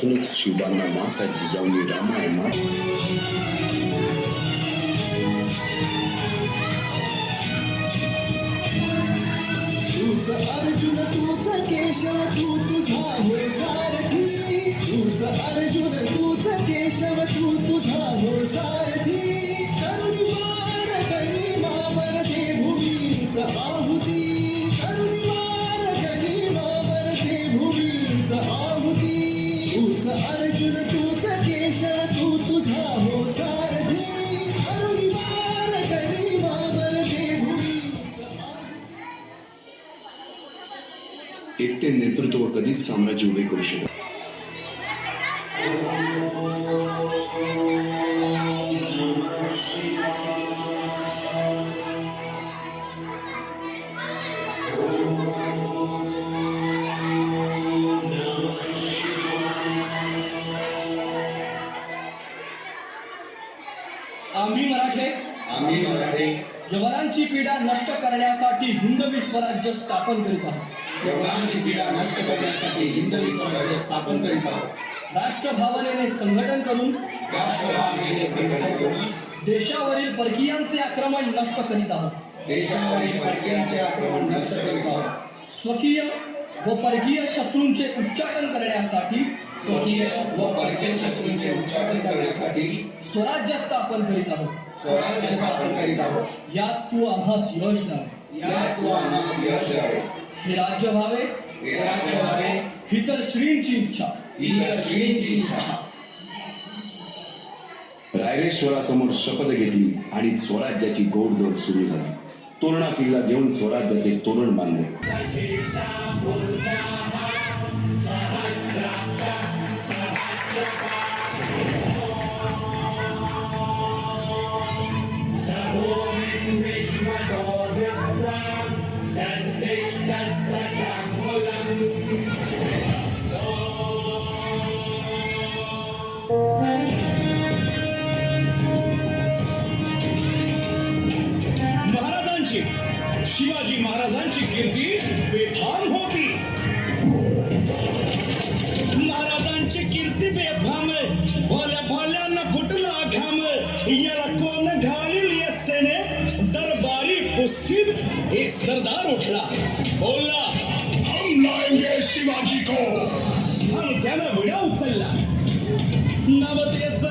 बालवयापासूनच शिवबांना मासाची जिजाऊनी रामायणात तूच अर्जुन तूच केशव तू तुझा हो सारथी तूच अर्जुन तूच केशव तू तुझा हो सारथी करुणी मार गणी मावर दे भूमीस आहुती एकटे नेतृत्व कधीच साम्राज्य उभे करू शकत आम्ही मराठे. आम्ही मराठे. यवनांची पीडा नष्ट करण्यासाठी हिंदवी स्वराज्य स्थापन करीत आहोत. यवनांची पीडा नष्ट करण्यासाठी हिंदवी स्वराज्य स्थापन करीत आहोत. राष्ट्रभावनेने संघटन करून राष्ट्रभावनेने संघटन करून देशावरील परकीयांचे आक्रमण नष्ट करीत आहोत. देशावरील परकीयांचे आक्रमण नष्ट करीत आहोत. स्वकीय व परकीय शत्रूंचे उच्चाटन करण्यासाठी स्वकीय व परकीय शत्रूंचे उच्चाटन करण्यासाठी स्वराज्य स्थापन करीत आहोत. स्वराज्य स्थापन करीत आहोत. यात तू आम्हास यश द्यावे. यात तू आम्हाला यश द्यावे. हे राज्य व्हावे हे राज्य व्हावे. ही तर श्रींची इच्छा. ही तर श्रींची इच्छा. रायरेश्वरासमोर शपथ घेतली आणि स्वराज्याची गोडदोड सुरू झाली. तोरणा किल्ला घेऊन स्वराज्याचे तोरण बांधले. महाराजांची शिवाजी महाराजांची कीर्ती बेफाम हो एक सरदार उठला. बोलला हम लाएंगे शिवाजी को. हम त्यानं विडा उचलला. नवतेचं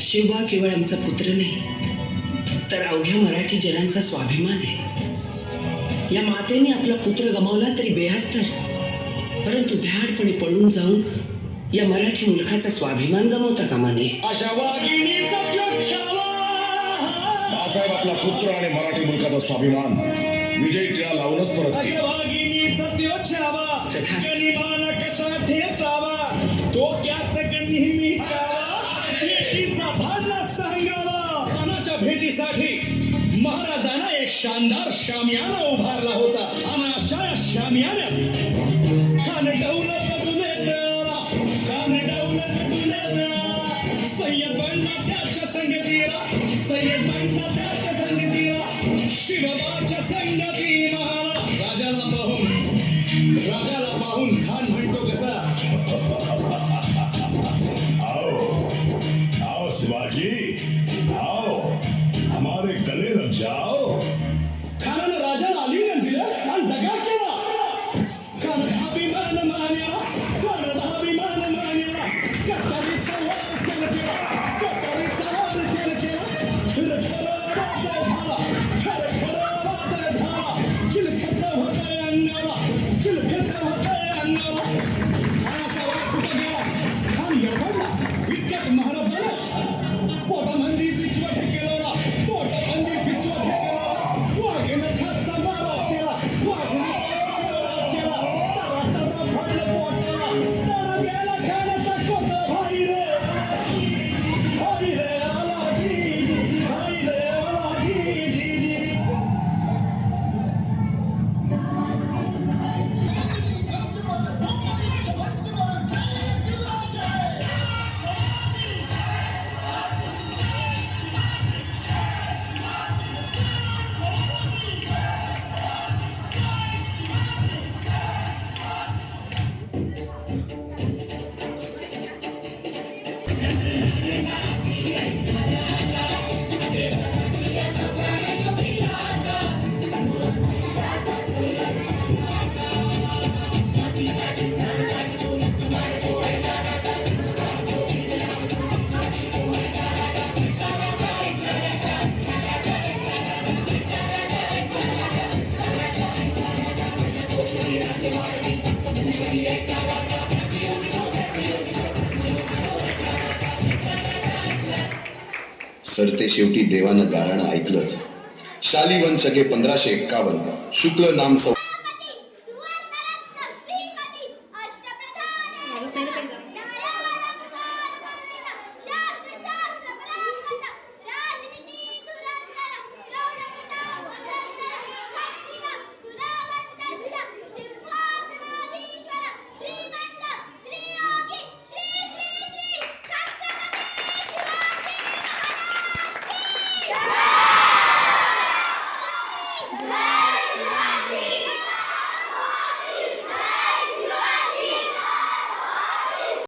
शिवबा केवळ आमचा पुत्र नाही तर अवघ्या मराठी जनांचा स्वाभिमान आहे. या मातेने आपला पुत्र गमावला तरी बेहत्तर परंतु भ्याडपणे पळून जाऊन या मराठी मुलखाचा स्वाभिमान गमावता कामा नये. बाळासाहेब आपला पुत्र आणि मराठी मुलकाचा स्वाभिमान विजय टिळा लावूनच परत. गनिबाला कसा ठेचावा? डोक्यात नेहमी एक शानदार शामियाना उभारला होता. आणि अशा या शामियान्यात खान तुले देवा खान तुले सय्यद बंडा त्याच्या संगतीला सय्यद बंडा त्याच्या संगतीला शिवबाच्या संगती महाला राजाला पाहून राजाला पाहून खान म्हणतो सरते शेवटी देवानं गाराणं ऐकलंच. शालिवन शके पंधराशे एक्कावन्न. शुक्ल नाम सौ